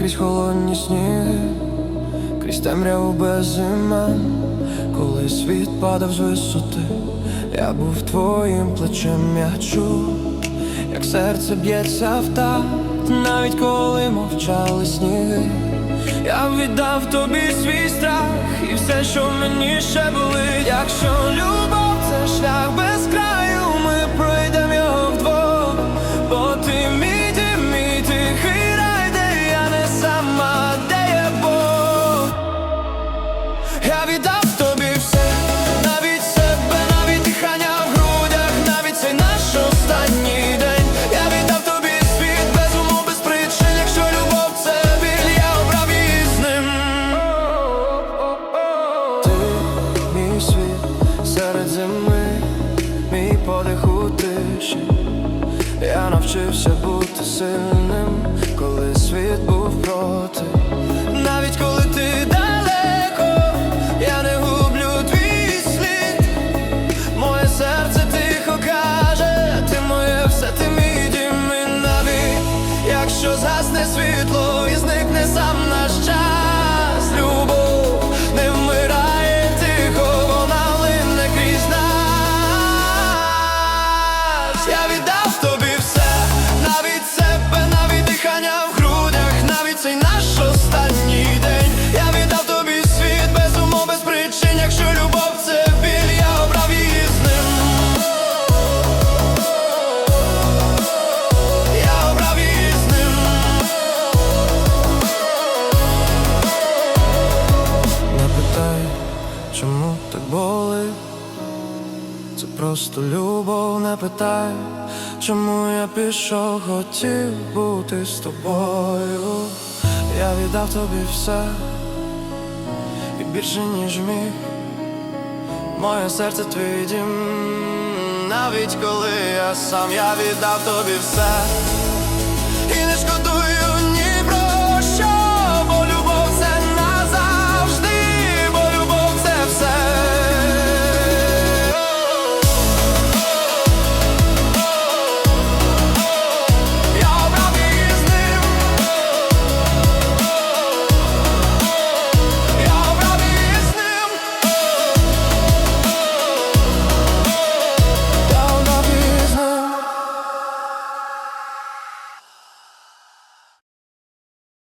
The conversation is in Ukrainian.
крізь холодні сніги, крізь темряву без імен, коли світ падав з висоти, я був твоїм плечем, я чув, як серце б'ється в такт, навіть коли мовчали сніги. Я віддав тобі свій страх і все, що мені ще болить. Якщо любов це шлях без краю, подих у тиші. Я навчився бути сильним, чому так болить. Це просто любов, не питай, чому я пішов, хотів бути з тобою. Я віддав тобі все і більше, ніж міг. Моє серце твій дім, навіть коли я сам я віддав тобі все. І не